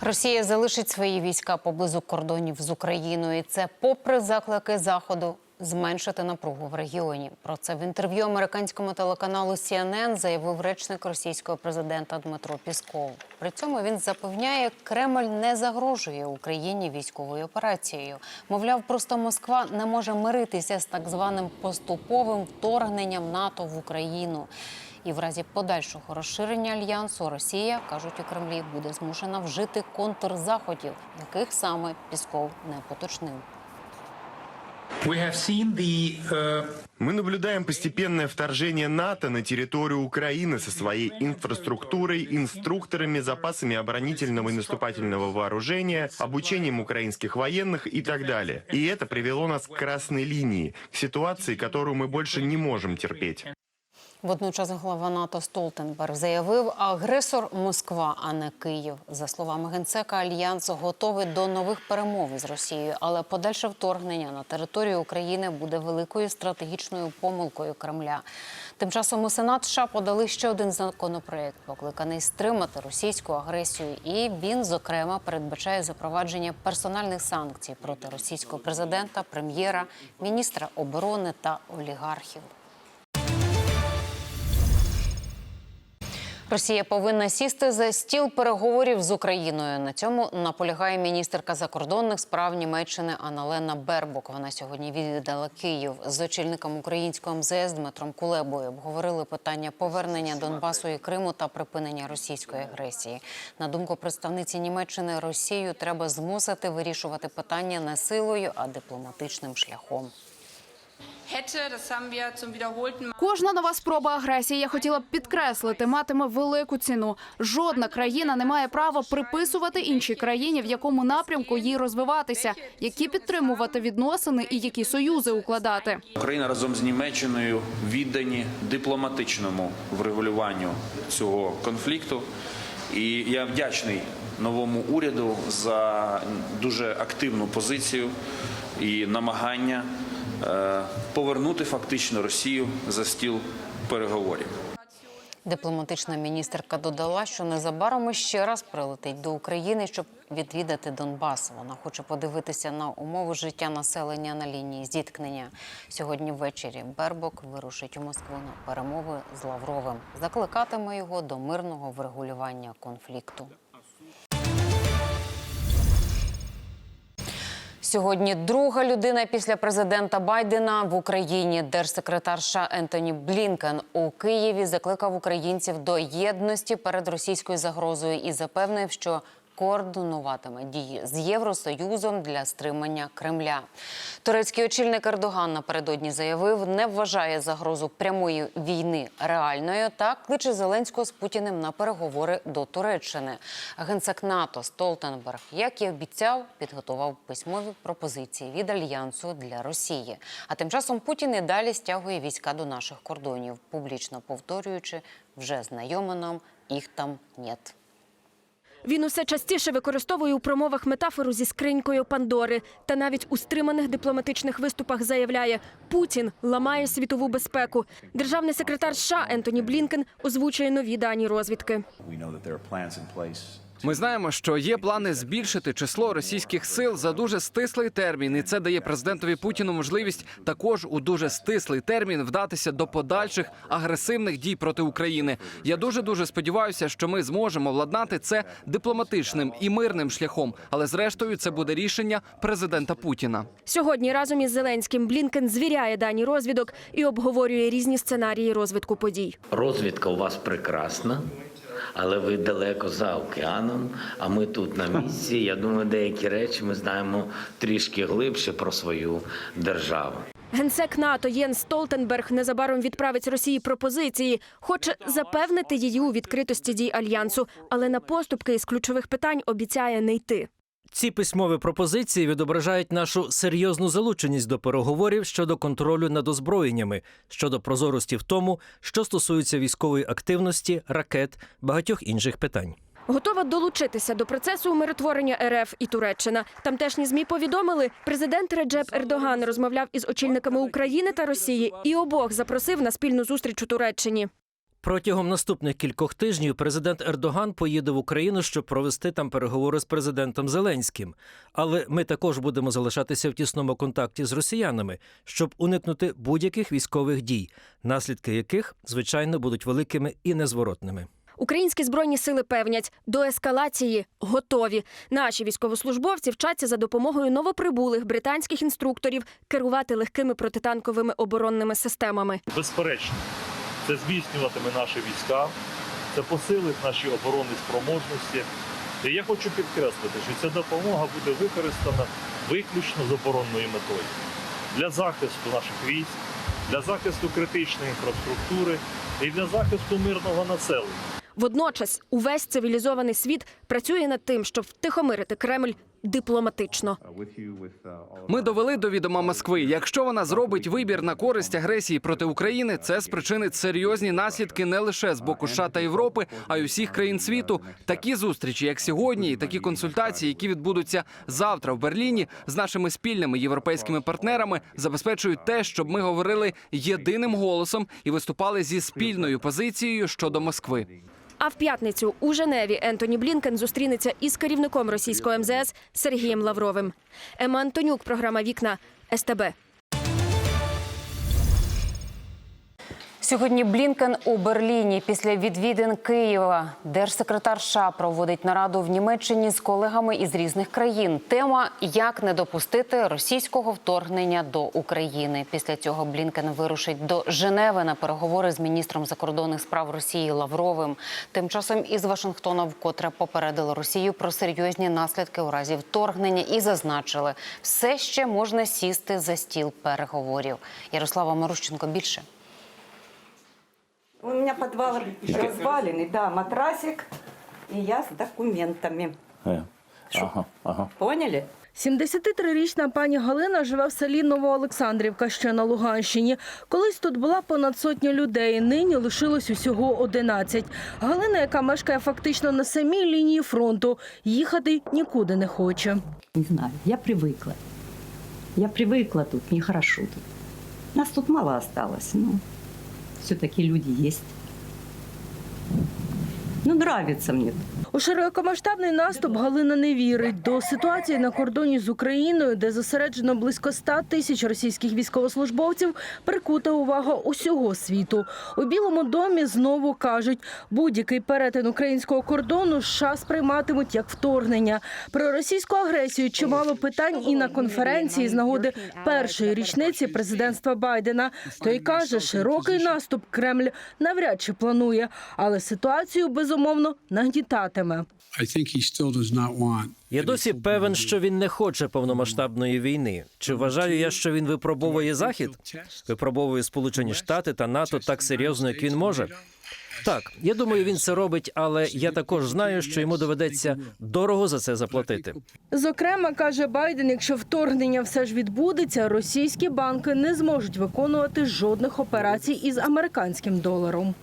Росія залишить свої війська поблизу кордонів з Україною. Це попри заклики заходу зменшити напругу в регіоні. Про це в інтерв'ю американському телеканалу CNN заявив речник російського президента Дмитро Пісков. При цьому він запевняє, Кремль не загрожує Україні військовою операцією. Мовляв, просто Москва не може миритися з так званим поступовим вторгненням НАТО в Україну. І в разі подальшого розширення альянсу Росія кажуть у Кремлі буде змушена вжити контрзаходів, яких саме Пісков не поточнив. We have seen the uh, Мы наблюдаем постепенное вторжение НАТО на территорию Украины со своей инфраструктурой, инструкторами, запасами оборонительного и наступательного вооружения, обучением украинских военных и так далее. И это привело нас к красной линии, к ситуации, которую мы больше не можем терпеть. Водночас глава НАТО Столтенберг заявив, агресор Москва, а не Київ. За словами генсека, альянс готовий до нових перемов із Росією, але подальше вторгнення на територію України буде великою стратегічною помилкою Кремля. Тим часом у Сенат США подали ще один законопроект, покликаний стримати російську агресію. І він, зокрема, передбачає запровадження персональних санкцій проти російського президента, прем'єра, міністра оборони та олігархів. Росія повинна сісти за стіл переговорів з Україною. На цьому наполягає міністерка закордонних справ Німеччини Аналена Бербок. Вона сьогодні відвідала Київ з очільником українського МЗС Дмитром Кулебою. Обговорили питання повернення Донбасу і Криму та припинення російської агресії. На думку представниці Німеччини, Росію треба змусити вирішувати питання не силою, а дипломатичним шляхом. Кожна нова спроба агресії, я хотіла б підкреслити, матиме велику ціну. Жодна країна не має права приписувати іншій країні, в якому напрямку їй розвиватися, які підтримувати відносини і які союзи укладати. Україна разом з Німеччиною віддані дипломатичному врегулюванню цього конфлікту. І я вдячний новому уряду за дуже активну позицію і намагання повернути фактично Росію за стіл переговорів. Дипломатична міністерка додала, що незабаром ще раз прилетить до України, щоб відвідати Донбас. Вона хоче подивитися на умови життя населення на лінії зіткнення. Сьогодні ввечері Бербок вирушить у Москву на перемови з Лавровим. Закликатиме його до мирного врегулювання конфлікту. Сьогодні друга людина після президента Байдена в Україні. Держсекретар США Ентоні Блінкен у Києві закликав українців до єдності перед російською загрозою і запевнив, що координуватиме дії з Євросоюзом для стримання Кремля. Турецький очільник Ердоган напередодні заявив, не вважає загрозу прямої війни реальною та кличе Зеленського з Путіним на переговори до Туреччини. Генсек НАТО Столтенберг, як і обіцяв, підготував письмові пропозиції від альянсу для Росії. А тим часом Путін і далі стягує війська до наших кордонів, публічно повторюючи вже знайоме нам їх там нет. Він усе частіше використовує у промовах метафору зі скринькою Пандори. Та навіть у стриманих дипломатичних виступах заявляє, Путін ламає світову безпеку. Державний секретар США Ентоні Блінкен озвучує нові дані розвідки. Ми знаємо, що є плани збільшити число російських сил за дуже стислий термін, і це дає президентові Путіну можливість також у дуже стислий термін вдатися до подальших агресивних дій проти України. Я дуже дуже сподіваюся, що ми зможемо владнати це дипломатичним і мирним шляхом, але зрештою це буде рішення президента Путіна. Сьогодні разом із Зеленським Блінкен звіряє дані розвідок і обговорює різні сценарії розвитку подій. Розвідка у вас прекрасна, але ви далеко за океаном, а ми тут на місці. Я думаю, деякі речі ми знаємо трішки глибше про свою державу. Генсек НАТО Єн Столтенберг незабаром відправить Росії пропозиції, хоче запевнити її у відкритості дій альянсу, але на поступки із ключових питань обіцяє не йти. Ці письмові пропозиції відображають нашу серйозну залученість до переговорів щодо контролю над озброєннями, щодо прозорості в тому, що стосується військової активності, ракет, багатьох інших питань. Готова долучитися до процесу умиротворення РФ і Туреччина. Тамтешні змі повідомили, президент Реджеп Ердоган розмовляв із очільниками України та Росії і обох запросив на спільну зустріч у Туреччині. Протягом наступних кількох тижнів президент Ердоган поїде в Україну, щоб провести там переговори з президентом Зеленським. Але ми також будемо залишатися в тісному контакті з росіянами, щоб уникнути будь-яких військових дій, наслідки яких, звичайно, будуть великими і незворотними. Українські збройні сили певнять, до ескалації готові. Наші військовослужбовці вчаться за допомогою новоприбулих британських інструкторів керувати легкими протитанковими оборонними системами. Безперечно, це зміцнюватиме наші війська, це посилить наші оборонні спроможності. І я хочу підкреслити, що ця допомога буде використана виключно з оборонною метою для захисту наших військ, для захисту критичної інфраструктури і для захисту мирного населення. Водночас увесь цивілізований світ працює над тим, щоб втихомирити Кремль дипломатично. Ми довели до відома Москви. Якщо вона зробить вибір на користь агресії проти України, це спричинить серйозні наслідки не лише з боку США та Європи, а й усіх країн світу. Такі зустрічі, як сьогодні, і такі консультації, які відбудуться завтра в Берліні з нашими спільними європейськими партнерами, забезпечують те, щоб ми говорили єдиним голосом і виступали зі спільною позицією щодо Москви. А в п'ятницю у Женеві Ентоні Блінкен зустрінеться із керівником російського МЗС Сергієм Лавровим. Ема Антонюк, програма Вікна СТБ. Сьогодні Блінкен у Берліні після відвідин Києва. Держсекретар США проводить нараду в Німеччині з колегами із різних країн. Тема як не допустити російського вторгнення до України. Після цього Блінкен вирушить до Женеви на переговори з міністром закордонних справ Росії Лавровим. Тим часом із Вашингтона вкотре попередили Росію про серйозні наслідки у разі вторгнення і зазначили, все ще можна сісти за стіл переговорів. Ярослава Марущенко більше. У меня подвал разваленный, да, матрасик, и я с документами. Ага, ага. Поняли? 73-річна пані Галина живе в селі Новоолександрівка, що на Луганщині. Колись тут була понад сотня людей, нині лишилось усього 11. Галина, яка мешкає фактично на самій лінії фронту, їхати нікуди не хоче. Не знаю, я привыкла. Я привыкла тут, нехорошо тут. Нас тут мало осталось, но все-таки люди есть. Ну, нравится мне. У широкомасштабний наступ Галина не вірить. До ситуації на кордоні з Україною, де зосереджено близько 100 тисяч російських військовослужбовців, прикута увага усього світу. У Білому домі знову кажуть, будь-який перетин українського кордону США сприйматимуть як вторгнення. Про російську агресію чимало питань і на конференції з нагоди першої річниці президентства Байдена. Той каже, широкий наступ Кремль навряд чи планує, але ситуацію безумовно нагнітатиме. Я досі певен, що він не хоче повномасштабної війни. Чи вважаю я, що він випробовує захід? Випробовує Сполучені Штати та НАТО так серйозно, як він може. Так, я думаю, він це робить, але я також знаю, що йому доведеться дорого за це заплатити. Зокрема, каже Байден, якщо вторгнення все ж відбудеться, російські банки не зможуть виконувати жодних операцій із американським доларом.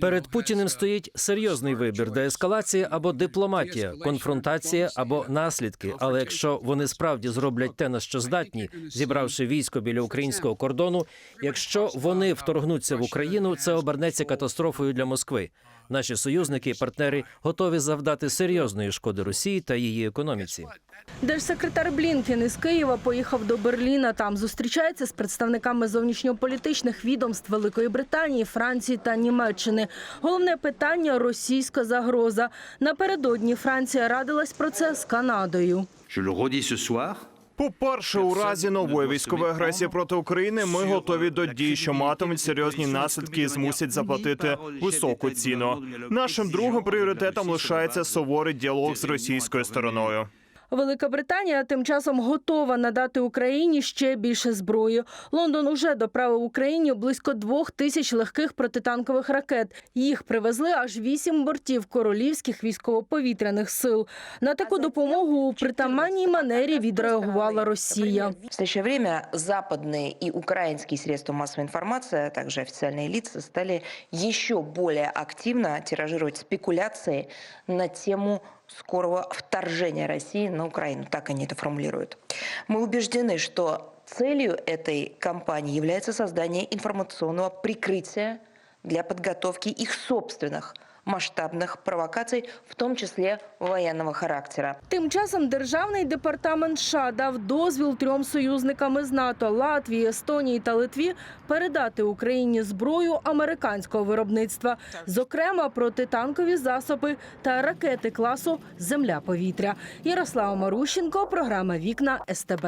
Перед Путіним стоїть серйозний вибір: деескалація або дипломатія, конфронтація або наслідки. Але якщо вони справді зроблять те, на що здатні, зібравши військо біля українського кордону, якщо вони вторгнуться в Україну, це обернеться катастрофою для Москви. Наші союзники і партнери готові завдати серйозної шкоди Росії та її економіці. Держсекретар Блінкен із Києва поїхав до Берліна. Там зустрічається з представниками зовнішньополітичних відомств Великої Британії, Франції та Німеччини. Головне питання російська загроза. Напередодні Франція радилась про це з Канадою. По-перше, у разі нової військової агресії проти України ми готові до дій, що матимуть серйозні наслідки і змусять заплатити високу ціну. Нашим другим пріоритетом лишається суворий діалог з російською стороною. Велика Британія тим часом готова надати Україні ще більше зброї. Лондон уже доправив Україні близько двох тисяч легких протитанкових ракет. Їх привезли аж вісім бортів королівських військово-повітряних сил. На таку допомогу у притаманній манері відреагувала Росія. В настоящее время западные и украинские средства массовой информации, а также официальные лица стали еще более активно тиражировать спекуляции на тему скорого вторжения России на Украину. Так они это формулируют. Мы убеждены, что целью этой кампании является создание информационного прикрытия для подготовки их собственных масштабных провокаций, в том числе военного характера. Тим часом державний департамент США дав дозвіл трьом союзникам із НАТО Латвії, Естонії та Литві передати Україні зброю американського виробництва, зокрема протитанкові засоби та ракети класу Земля-повітря. Ярослава Марущенко, програма Вікна СТБ.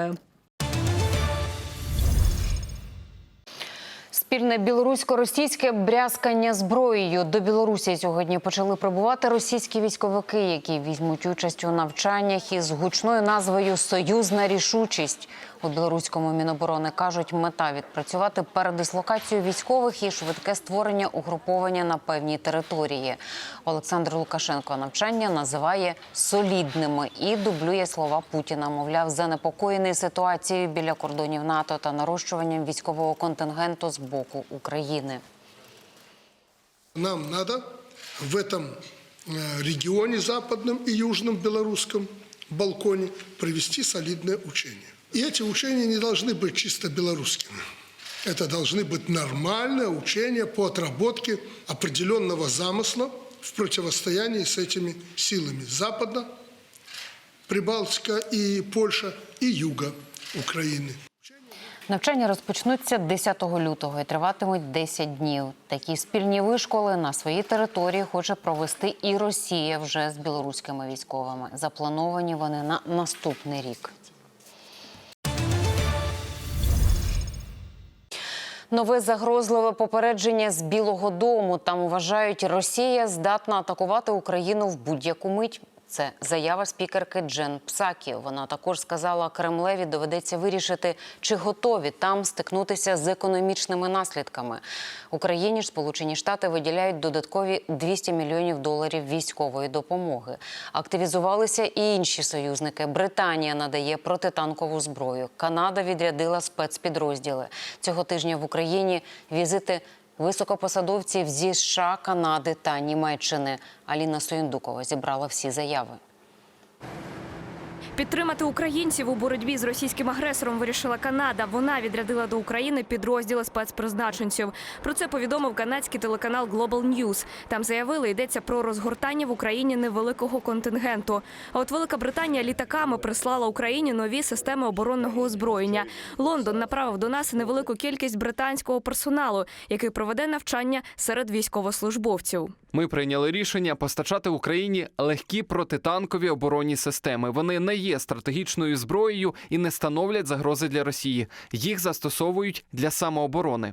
Спільне білорусько-російське брязкання зброєю до Білорусі сьогодні почали прибувати російські військовики, які візьмуть участь у навчаннях із гучною назвою Союзна рішучість. У білоруському міноборони кажуть, мета відпрацювати передислокацію військових і швидке створення угруповання на певній території. Олександр Лукашенко навчання називає солідними і дублює слова Путіна. Мовляв, занепокоєний ситуацією біля кордонів НАТО та нарощуванням військового контингенту з боку України. Нам надо в этом э, регионе западном и южном белорусском балконе провести солидное учение. И эти учения не должны быть чисто белорусскими. Это должны быть нормальные учения по отработке определенного замысла в противостоянии с этими силами Запада, Прибалтика и Польша и Юга Украины. Навчання розпочнуться 10 лютого і триватимуть 10 днів. Такі спільні вишколи на своїй території хоче провести і Росія вже з білоруськими військовими. Заплановані вони на наступний рік. Нове загрозливе попередження з Білого Дому. Там вважають, Росія здатна атакувати Україну в будь-яку мить. Це заява спікерки Джен Псакі. Вона також сказала, Кремлеві доведеться вирішити, чи готові там стикнутися з економічними наслідками. Україні ж Сполучені Штати виділяють додаткові 200 мільйонів доларів військової допомоги. Активізувалися і інші союзники. Британія надає протитанкову зброю. Канада відрядила спецпідрозділи. Цього тижня в Україні візити високопосадовців зі США, Канади та Німеччини. Аліна Соєндукова зібрала всі заяви. Підтримати українців у боротьбі з російським агресором вирішила Канада. Вона відрядила до України підрозділи спецпризначенців. Про це повідомив канадський телеканал Global News. Там заявили, йдеться про розгортання в Україні невеликого контингенту. А от Велика Британія літаками прислала Україні нові системи оборонного озброєння. Лондон направив до нас невелику кількість британського персоналу, який проведе навчання серед військовослужбовців. Ми прийняли рішення постачати Україні легкі протитанкові оборонні системи. Вони не є стратегічною зброєю і не становлять загрози для Росії. Їх застосовують для самооборони.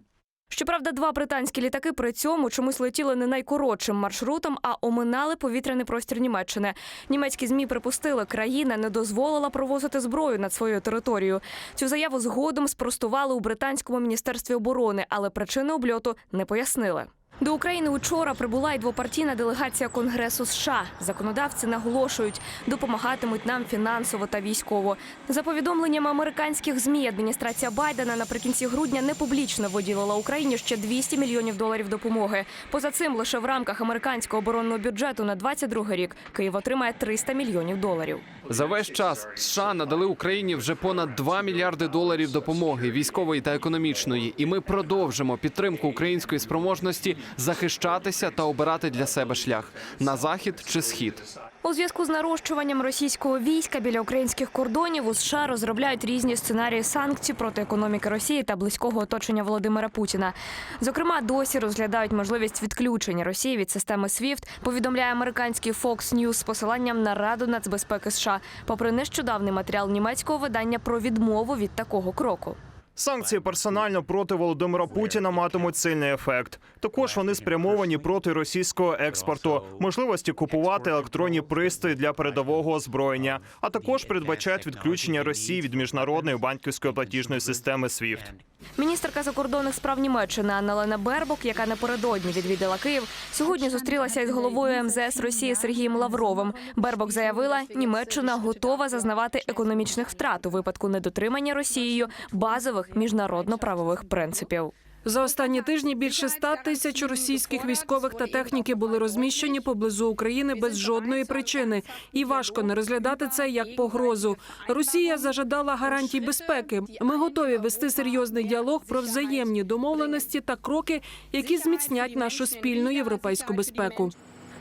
Щоправда, два британські літаки при цьому чомусь летіли не найкоротшим маршрутом, а оминали повітряний простір Німеччини. Німецькі змі припустили, країна не дозволила провозити зброю над своєю територією. Цю заяву згодом спростували у британському міністерстві оборони, але причини обльоту не пояснили. До України учора прибула й двопартійна делегація Конгресу США. Законодавці наголошують, допомагатимуть нам фінансово та військово. За повідомленнями американських змі, адміністрація Байдена наприкінці грудня не публічно виділила Україні ще 200 мільйонів доларів допомоги. Поза цим лише в рамках американського оборонного бюджету на 22 рік Київ отримає 300 мільйонів доларів. За весь час США надали Україні вже понад 2 мільярди доларів допомоги військової та економічної, і ми продовжимо підтримку української спроможності захищатися та обирати для себе шлях на захід чи схід. У зв'язку з нарощуванням російського війська біля українських кордонів у США розробляють різні сценарії санкцій проти економіки Росії та близького оточення Володимира Путіна. Зокрема, досі розглядають можливість відключення Росії від системи SWIFT, повідомляє американський Fox News з посиланням на Раду нацбезпеки США, попри нещодавний матеріал німецького видання про відмову від такого кроку. Санкції персонально проти Володимира Путіна матимуть сильний ефект. Також вони спрямовані проти російського експорту, можливості купувати електронні пристрої для передового озброєння, а також передбачають відключення Росії від міжнародної банківської платіжної системи SWIFT. Міністерка закордонних справ Німеччини Анна-Лена Бербок, яка напередодні відвідала Київ, сьогодні зустрілася із головою МЗС Росії Сергієм Лавровим. Бербок заявила, Німеччина готова зазнавати економічних втрат у випадку недотримання Росією базових міжнародно-правових принципів. За останні тижні більше ста тисяч російських військових та техніки були розміщені поблизу України без жодної причини, і важко не розглядати це як погрозу. Росія зажадала гарантій безпеки. Ми готові вести серйозний діалог про взаємні домовленості та кроки, які зміцнять нашу спільну європейську безпеку.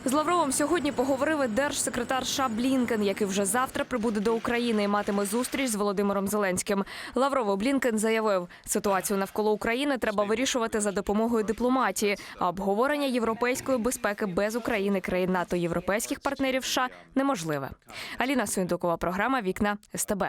З Лавровим сьогодні поговорив держсекретар США Блінкен, який вже завтра прибуде до України і матиме зустріч з Володимиром Зеленським. Лаврово Блінкен заявив, ситуацію навколо України треба вирішувати за допомогою дипломатії, а обговорення європейської безпеки без України країн НАТО європейських партнерів США неможливе. Аліна Сундукова, програма Вікна СТБ.